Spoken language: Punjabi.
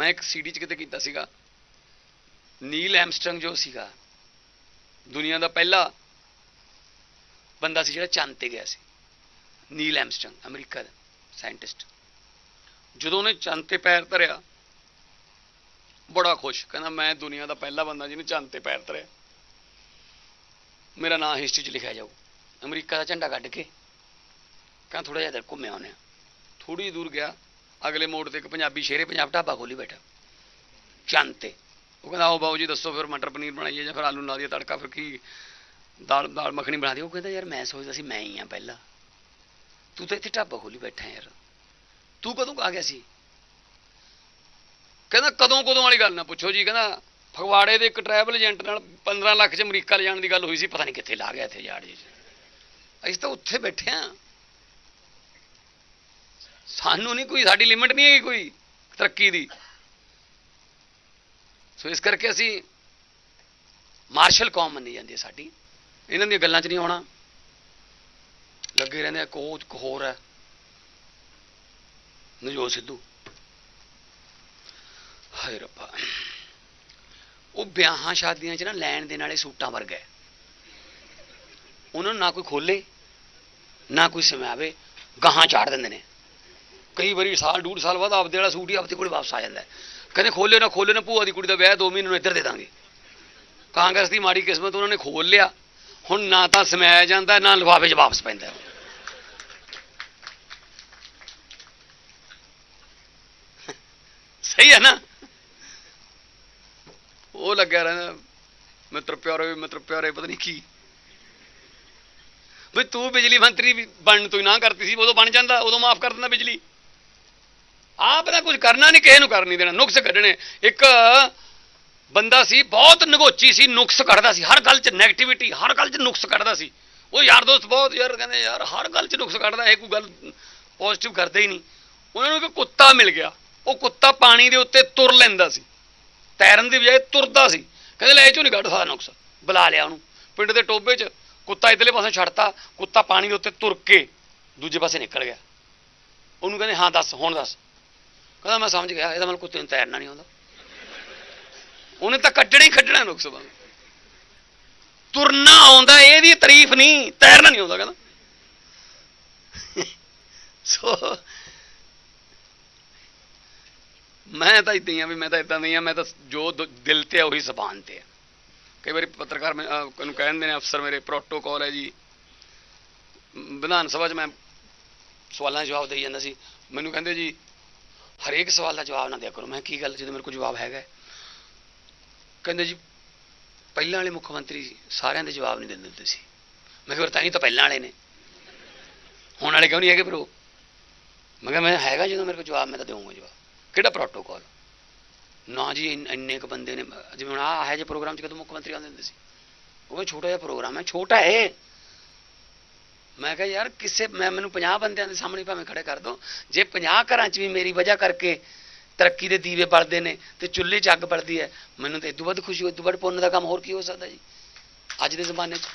ਮੈਂ ਇੱਕ ਸੀਡੀ 'ਚ ਕਿਤੇ ਕੀਤਾ ਸੀਗਾ। ਨੀਲ ਐਮਸਟਰੰਗ ਜੋ ਸੀਗਾ, ਦੁਨੀਆ ਦਾ ਪਹਿਲਾ ਬੰਦਾ ਸੀ ਜਿਹੜਾ ਚੰਦ ਤੇ ਗਿਆ ਸੀ। ਨੀਲ ਐਮਸਟਰੰਗ, ਅਮਰੀਕਾ ਦਾ ਸਾਇੰਟਿਸਟ। ਜਦੋਂ ਉਹਨੇ ਚੰਦ ਤੇ ਪੈਰ ਧਰਿਆ, ਬੜਾ ਖੁਸ਼, ਕਹਿੰਦਾ, ਮੈਂ ਦੁਨੀਆ ਦਾ ਪਹਿਲਾ ਬੰਦਾ ਜਿਹਨੇ ਚੰਦ ਤੇ ਪੈਰ ਧਰਿਆ। ਮੇਰਾ ਨਾਮ ਹਿਸਟਰੀ 'ਚ ਲਿਖਿਆ ਜਾਊ। ਅਮਰੀਕਾ ਦਾ ਝੰਡਾ ਕੱਢ ਕੇ, ਕਹਿੰਦਾ ਥੋੜਾ ਜਿਹਾ ਇੱਧਰ ਘੁੰਮਿਆ ਉਹਨੇ ਥੋੜੀ ਦੂਰ ਗਿਆ ਅਗਲੇ ਮੋੜ ਤੇ ਇੱਕ ਪੰਜਾਬੀ ਸ਼ੇਰੇ ਪੰਜਾਬ ਢਾਬਾ ਖੋਲੀ ਬੈਠਾ। ਚੰਦ ਤੇ। ਉਹ ਕਹਿੰਦਾ, ਆਓ ਬਾਊ ਜੀ, ਦੱਸੋ ਫਿਰ ਮਟਰ ਪਨੀਰ ਬਣਾਈਏ ਜਾਂ ਫਿਰ ਆਲੂ ਲਾ ਦਈਏ ਤੜਕਾ, ਫਿਰ ਕੀ ਦਾਲ ਦਾਲ ਮੱਖਣੀ ਬਣਾ ਦਿਓ? ਉਹ ਕਹਿੰਦਾ, ਯਾਰ ਮੈਂ ਸੋਚਦਾ ਸੀ ਮੈਂ ਹੀ ਆ ਪਹਿਲਾਂ। ਤੂੰ ਤਾਂ ਇੱਥੇ ਢਾਬਾ ਖੋਲੀ ਬੈਠਾ ਯਾਰ। ਤੂੰ ਕਦੋਂ ਆ ਗਿਆ ਸੀ? ਕਹਿੰਦਾ, ਕਦੋਂ ਕਦੋਂ ਵਾਲੀ ਗੱਲ ਨਾ ਪੁੱਛੋ ਜੀ। ਕਹਿੰਦਾ, ਫਗਵਾੜੇ ਦੇ ਇੱਕ ਟਰੈਵਲ ਏਜੰਟ ਨਾਲ 15 ਲੱਖ ਚ ਅਮਰੀਕਾ ਲਿਜਾਣ ਦੀ ਗੱਲ ਹੋਈ ਸੀ, ਪਤਾ ਨਹੀਂ ਕਿੱਥੇ ਲਾ ਗਿਆ ਇੱਥੇ ਜਾੜ ਜੀ। ਅਸੀਂ ਤਾਂ ਉੱਥੇ ਬੈਠੇ ਆ। ਸਾਨੂੰ ਨਹੀਂ ਕੋਈ, ਸਾਡੀ ਲਿਮਿਟ ਨਹੀਂ ਹੈਗੀ ਕੋਈ ਤਰੱਕੀ ਦੀ। ਸੋ ਇਸ ਕਰਕੇ ਅਸੀਂ ਮਾਰਸ਼ਲ ਕੌਮ ਮੰਨੀ ਜਾਂਦੀ ਹੈ ਸਾਡੀ। ਇਹਨਾਂ ਦੀਆਂ ਗੱਲਾਂ 'ਚ ਨਹੀਂ ਆਉਣਾ। ਲੱਗੇ ਰਹਿੰਦੇ ਆ ਕੋਚ ਹੋਰ ਹੈ। ਨਜੋਤ ਸਿੱਧੂ। ਹਾਏ ਰੱਬਾ। ਉਹ ਵਿਆਹਾਂ ਸ਼ਾਦੀਆਂ 'ਚ ਨਾ ਲੈਣ ਦੇਣ ਵਾਲੇ ਸੂਟਾਂ ਵਰਗਾ ਹੈ। ਉਹਨਾਂ ਨੂੰ ਨਾ ਕੋਈ ਖੋਲੇ, ਨਾ ਕੋਈ ਸਮਾਵੇ, ਗਾਹਾਂ ਚਾੜ ਦਿੰਦੇ ਨੇ। ਕਈ ਵਾਰੀ ਸਾਲ, ਡੂਢ ਸਾਲ ਬਾਅਦ ਆਪਦੇ ਵਾਲਾ ਸੂਟ ਹੀ ਆਪਦੇ ਕੋਲ ਵਾਪਸ ਆ ਜਾਂਦਾ ਕਹਿੰਦੇ ਖੋਲੇ ਨਾ ਖੋਲੇ ਨਾ, ਭੂਆ ਦੀ ਕੁੜੀ ਦਾ ਵਿਆਹ 2 ਮਹੀਨੇ ਨੂੰ ਇੱਧਰ ਦੇ ਦਾਂਗੇ। ਕਾਂਗਰਸ ਦੀ ਮਾੜੀ ਕਿਸਮਤ ਉਹਨਾਂ ਨੇ ਖੋਲ ਲਿਆ। ਹੁਣ ਨਾ ਤਾਂ ਸਮਾਇਆ ਜਾਂਦਾ, ਨਾ ਲਿਫਾਫੇ 'ਚ ਵਾਪਸ ਪੈਂਦਾ ਸਹੀ ਹੈ ਨਾ? ਉਹ ਲੱਗਿਆ ਰਹਿੰਦਾ, ਮਿੱਤਰ ਪਿਆਰੇ ਮਿੱਤਰ ਪਿਆਰੇ, ਪਤਾ ਨਹੀਂ ਕੀ। ਵੀ ਤੂੰ ਬਿਜਲੀ ਮੰਤਰੀ ਬਣਨ ਤੋਂ ਹੀ ਨਾ ਕਰਤੀ ਸੀ, ਉਦੋਂ ਬਣ ਜਾਂਦਾ, ਉਦੋਂ ਮਾਫ ਕਰ ਦਿੰਦਾ ਬਿਜਲੀ। ਆਪ ਦਾ ਕੁਝ ਕਰਨਾ ਨਹੀਂ, ਕਿਸੇ ਨੂੰ ਕਰ ਨਹੀਂ ਦੇਣਾ। ਨੁਕਸ ਕੱਢਣੇ। ਇੱਕ ਬੰਦਾ ਸੀ, ਬਹੁਤ ਨਗੋਚੀ ਸੀ, ਨੁਕਸ ਕੱਢਦਾ ਸੀ। ਹਰ ਗੱਲ 'ਚ 네ਗੇਟਿਵਿਟੀ ਹਰ ਗੱਲ 'ਚ ਨੁਕਸ ਕੱਢਦਾ ਸੀ। ਉਹ ਯਾਰ ਦੋਸਤ ਬਹੁਤ, ਯਾਰ ਕਹਿੰਦੇ, ਯਾਰ ਹਰ ਗੱਲ 'ਚ ਨੁਕਸ ਕੱਢਦਾ, ਇਹ ਕੋਈ ਗੱਲ ਪੋਜ਼ਿਟਿਵ ਕਰਦੇ ਹੀ ਨਹੀਂ। ਉਹਨਾਂ ਨੂੰ ਇੱਕ ਕੁੱਤਾ ਮਿਲ ਗਿਆ। ਉਹ ਕੁੱਤਾ ਪਾਣੀ ਦੇ ਉੱਤੇ ਤੁਰ ਲੈਂਦਾ ਸੀ। ਤੈਰਨ ਦੀ ਬਜਾਏ ਤੁਰਦਾ ਸੀ। ਕਹਿੰਦੇ, ਲੈ ਇਹ ਚੋਂ ਨਹੀਂ ਕੱਢ ਸਕਦਾ ਨੁਕਸ। ਬੁਲਾ ਲਿਆ ਉਹਨੂੰ। ਪਿੰਡ ਦੇ ਟੋਬੇ 'ਚ ਕੁੱਤਾ ਇਧਰਲੇ ਪਾਸੇ ਛੱਡਤਾ। ਕੁੱਤਾ ਪਾਣੀ ਦੇ ਉੱਤੇ ਤੁਰ ਕੇ ਦੂਜੇ ਪਾਸੇ ਨਿਕਲ ਗਿਆ। ਉਹਨੂੰ ਕਹਿੰਦੇ, ਹਾਂ ਦੱਸ, ਹੁਣ ਦੱਸ। ਕਹਿੰਦਾ ਮੈਂ ਸਮਝ ਗਿਆ ਇਹਦਾ ਮਤਲਬ ਕੁੱਤੇ ਨੂੰ ਤੈਰਨਾ ਨਹੀਂ ਆਉਂਦਾ। ਉਹਨੇ ਤਾਂ ਕੱਢਣਾ ਹੀ ਕੱਢਣਾ ਨੁਕਸ ਬੰਦ ਤੁਰਨਾ ਆਉਂਦਾ ਇਹਦੀ ਤਾਰੀਫ ਨਹੀਂ ਤੈਰਨਾ ਨਹੀਂ ਆਉਂਦਾ ਕਹਿੰਦਾ। ਸੋ ਮੈਂ ਤਾਂ ਇਦਾਂ ਹੀ ਆ ਵੀ ਮੈਂ ਤਾਂ ਇਦਾਂ ਨਹੀਂ ਆ ਮੈਂ ਤਾਂ ਜੋ ਦ- ਦਿਲ ਤੇ ਆ ਉਹੀ ਜ਼ਬਾਨ ਤੇ ਆ। ਕਈ ਵਾਰੀ ਪੱਤਰਕਾਰ ਮੈਂ ਅਹ, ਕਹਿੰਦੇ ਨੇ ਅਫਸਰ ਮੇਰੇ ਪ੍ਰੋਟੋਕਾਲ ਹੈ ਜੀ। ਵਿਧਾਨ ਸਭਾ 'ਚ ਮੈਂ ਸਵਾਲਾਂ ਜਵਾਬ ਦੇਈ ਜਾਂਦਾ ਸੀ। ਮੈਨੂੰ ਕਹਿੰਦੇ ਜੀ ਹਰੇਕ ਸਵਾਲ ਦਾ ਜਵਾਬ ਨਾ ਦਿਆ ਕਰੋ। ਮੈਂ ਕੀ ਗੱਲ ਜਦੋਂ ਮੇਰੇ ਕੋਲ ਜਵਾਬ ਹੈਗਾ ਕਹਿੰਦੇ ਜੀ, ਪਹਿਲਾਂ ਵਾਲੇ ਮੁੱਖ ਮੰਤਰੀ ਸਾਰਿਆਂ ਦੇ ਜਵਾਬ ਨਹੀਂ ਦਿੰਦੇ ਹੁੰਦੇ ਸੀ। ਮੈਂ ਕਿਹਾ, ਫਿਰ ਤਾਂ ਹੀ ਤਾਂ ਪਹਿਲਾਂ ਵਾਲੇ ਨੇ। ਹੁਣ ਵਾਲੇ ਕਿਉਂ ਨਹੀਂ ਹੈਗੇ ਫਿਰ ਉਹ? ਮੈਂ ਕਿਹਾ, ਮੈਂ ਹੈਗਾ ਜਦੋਂ ਮੇਰੇ ਕੋਲ ਜਵਾਬ, ਮੈਂ ਤਾਂ ਦੇਵਾਂਗਾ ਜਵਾਬ। ਕਿਹੜਾ ਪ੍ਰੋਟੋਕਾਲ ਨਾ ਜੀ, ਇੰਨ- ਇੰਨੇ ਕ ਬੰਦੇ ਨੇ, ਜਿਵੇਂ ਹੁਣ ਆਹ ਹੈ ਜੇ ਪ੍ਰੋਗਰਾਮ ਚ ਕਦੋਂ ਮੁੱਖ ਮੰਤਰੀ ਆਉਂਦੇ ਹੁੰਦੇ ਸੀ? ਉਹ ਛੋਟਾ ਜਿਹਾ ਪ੍ਰੋਗਰਾਮ ਹੈ, ਛੋਟਾ ਹੈ। ਮੈਂ ਕਿਹਾ, ਯਾਰ, ਕਿਸੇ, ਮੈਂ, ਮੈਨੂੰ 50 ਬੰਦਿਆਂ ਦੇ ਸਾਹਮਣੇ ਭਾਵੇਂ ਖੜੇ ਕਰ ਦੋ। ਜੇ 50 ਘਰਾਂ 'ਚ ਵੀ ਮੇਰੀ ਵਜ੍ਹਾ ਕਰਕੇ ਤਰੱਕੀ ਦੇ ਦੀਵੇ ਬਲਦੇ ਨੇ ਤੇ ਚੁੱਲ੍ਹੇ 'ਚ ਅੱਗ ਬਲਦੀ ਹੈ, ਮੈਨੂੰ ਤਾਂ ਇਦੋਂ ਵੱਧ ਖੁਸ਼ੀ ਇਦੋਂ ਵੱਧ ਪੁੰਨ ਦਾ ਕੰਮ ਹੋਰ ਕੀ ਹੋ ਸਕਦਾ ਜੀ? ਅੱਜ ਦੇ ਜ਼ਮਾਨੇ 'ਚ